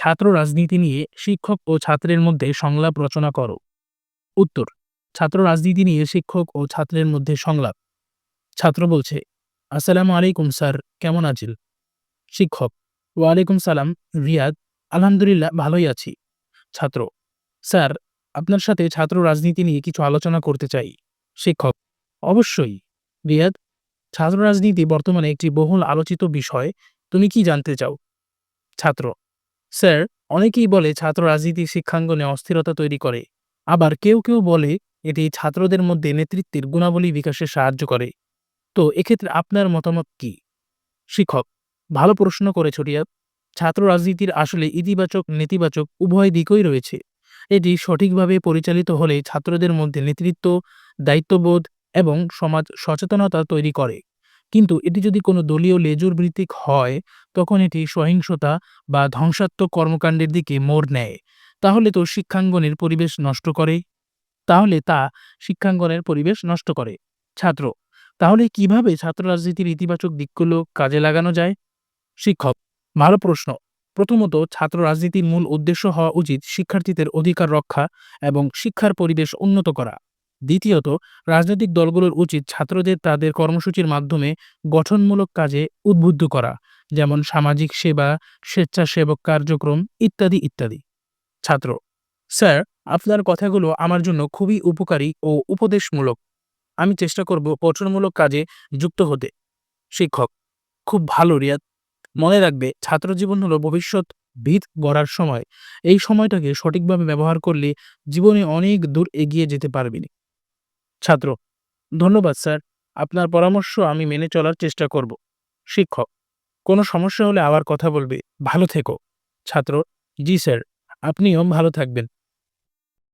ছাত্র রাজনীতি নিয়ে শিক্ষক ও ছাত্রের মধ্যে সংলাপ রচনা করো। উত্তর, ছাত্র রাজনীতি নিয়ে শিক্ষক ও ছাত্রের মধ্যে সংলাপ। ছাত্র বলছে, আসসালামু আলাইকুম স্যার, কেমন আছেন? শিক্ষক, ওয়ালাইকুম সালাম, রিয়াদ, আলহামদুলিল্লাহ ভালোই আছি। ছাত্র, স্যার, আপনার সাথে ছাত্র রাজনীতি নিয়ে কিছু আলোচনা করতে চাই। শিক্ষক, অবশ্যই। রিয়াদ, ছাত্র রাজনীতি বর্তমানে একটি বহুল আলোচিত বিষয়, তুমি কি জানতে চাও? ছাত্র স্যার, অনেকেই বলে ছাত্র রাজনীতি শিক্ষাঙ্গনে অস্থিরতা তৈরি করে। আবার কেউ কেউ বলে এটি ছাত্রদের মধ্যে নেতৃত্বের গুণাবলী বিকাশে সাহায্য করে। তো এক্ষেত্রে আপনার মতামত কি? শিক্ষক, ভালো প্রশ্ন করে রিয়াদ। ছাত্র রাজনীতির আসলে ইতিবাচক, নেতিবাচক উভয় দিকই রয়েছে। এটি সঠিকভাবে পরিচালিত হলে ছাত্রদের মধ্যে নেতৃত্ব, দায়িত্ববোধ এবং সমাজ সচেতনতা তৈরি করে। কিন্তু এটি যদি কোনো দলীয় লেজুর ভিত্তিক হয়, তখন এটি সহিংসতা বা ধ্বংসাত্মক কর্মকাণ্ডের দিকে মোড় নেয়। তাহলে তো শিক্ষাঙ্গনের পরিবেশ নষ্ট করে। তাহলে তা শিক্ষাঙ্গনের পরিবেশ নষ্ট করে। ছাত্র, তাহলে কীভাবে ছাত্র রাজনীতির ইতিবাচক দিকগুলো কাজে লাগানো যায়? শিক্ষক, ভালো প্রশ্ন। প্রথমত ছাত্র রাজনীতির মূল উদ্দেশ্য হওয়া উচিত শিক্ষার্থীদের অধিকার রক্ষা এবং শিক্ষার পরিবেশ উন্নত করা। দ্বিতীয়ত, রাজনৈতিক দলগুলোর উচিত ছাত্রদের তাদের কর্মসূচির মাধ্যমে গঠনমূলক কাজে উদ্বুদ্ধ করা, যেমন সামাজিক সেবা, স্বেচ্ছাসেবক কার্যক্রম ইত্যাদি ইত্যাদি। ছাত্র, স্যার, আপনার কথাগুলো আমার জন্য খুবই উপকারী ও উপদেশমূলক। আমি চেষ্টা করব গঠনমূলক কাজে যুক্ত হতে। শিক্ষক, খুব ভালো রিয়াদ। মনে রাখবে ছাত্র জীবন হলো ভবিষ্যৎ ভিত গড়ার সময়। এই সময়টাকে সঠিকভাবে ব্যবহার করলে জীবনে অনেক দূর এগিয়ে যেতে পারবি ছাত্র। ধন্যবাদ, স্যার। আপনার পরামর্শ আমি মেনে চলার চেষ্টা করব। শিক্ষক, কোনো সমস্যা হলে আবার কথা বলবে। ভালো থেকো। ছাত্র, জি, স্যার। আপনিও ভালো থাকবেন।